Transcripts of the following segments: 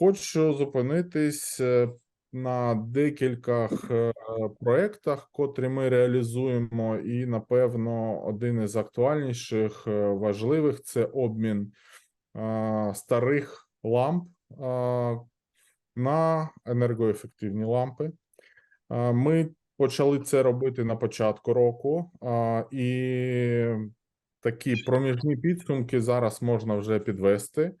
Хочу зупинитись е, на декількох е, проєктах, котрі ми реалізуємо, і напевно один із актуальніших е, важливих це обмін старих ламп на енергоефективні лампи. Ми почали це робити на початку року, і такі проміжні підсумки зараз можна вже підвести.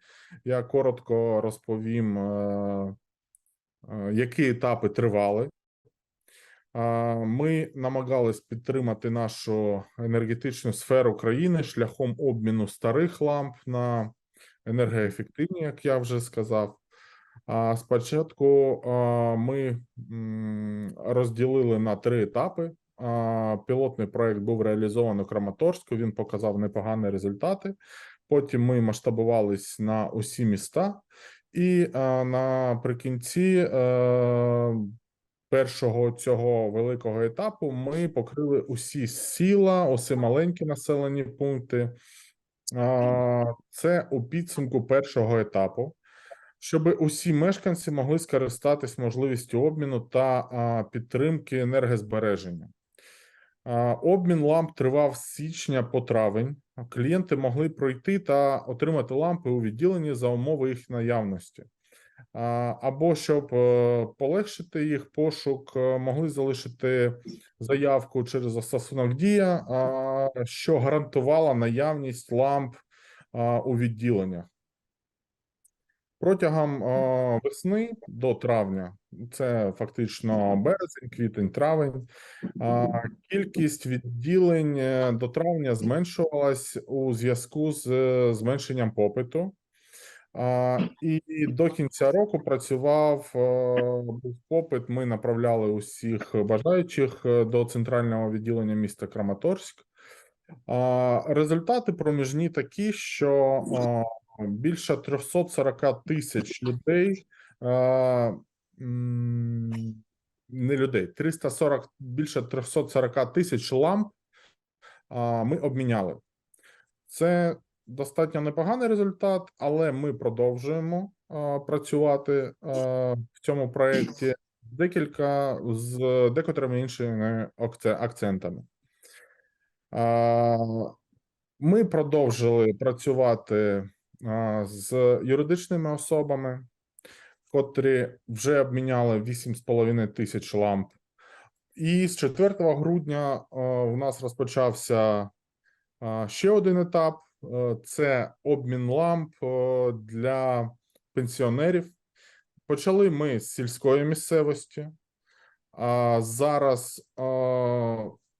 Я коротко розповім, е, е, які етапи тривали. Е, Ми намагались підтримати нашу енергетичну сферу країни шляхом обміну старих ламп на енергоефективні, як я вже сказав. А спочатку ми розділили на три етапи. Пілотний проект був реалізований у Краматорську. Він показав непогані результати. Потім ми масштабувались на усі міста, і е, наприкінці е, першого цього великого етапу ми покрили усі сіла, усі маленькі населені пункти. Це у підсумку першого етапу щоб усі мешканці могли скористатись можливістю обміну та підтримки енергозбереження. Обмін ламп тривав з січня по травень. Клієнти могли пройти та отримати лампи у відділенні за умови їх наявності. Або щоб е, полегшити їх пошук, е, могли залишити заявку через застосунок Дія, що гарантувала наявність ламп у відділеннях. Протягом е, весни до травня, це фактично березень, квітень, травень. е, Кількість відділень е, до травня зменшувалась у зв'язку з е, зменшенням попиту. А, І до кінця року працював е, був попит. Ми направляли усіх бажаючих до центрального відділення міста Краматорськ. А, Результати проміжні такі, що е, більше 340 тисяч людей. Не людей, 340, більше 340 тисяч ламп ми обміняли. Це достатньо непоганий результат, але ми продовжуємо працювати в цьому проєкті декілька з декотрими іншими акцентами. Ми продовжили працювати з юридичними особами, котрі вже обміняли 8,5 тисяч ламп. І з 4 грудня у нас розпочався ще один етап: це обмін ламп для пенсіонерів. Почали ми з сільської місцевості. А зараз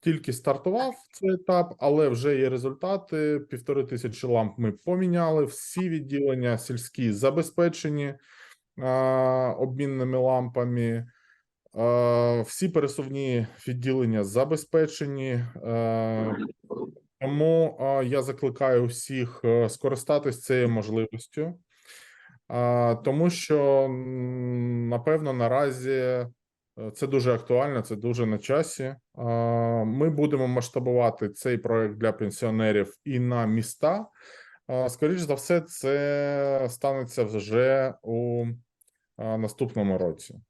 тільки стартував цей етап, але вже є результати. Півтори тисячі ламп ми поміняли. Всі відділення сільські забезпечені а, обмінними лампами. Е, Всі пересувні відділення забезпечені, е, тому е, я закликаю всіх е, скористатись цією можливістю, Е, тому що напевно наразі е, це дуже актуально, це дуже на часі. Е, Ми будемо масштабувати цей проект для пенсіонерів і на міста. Скоріше Скоріш за все, це станеться вже у е, наступному році.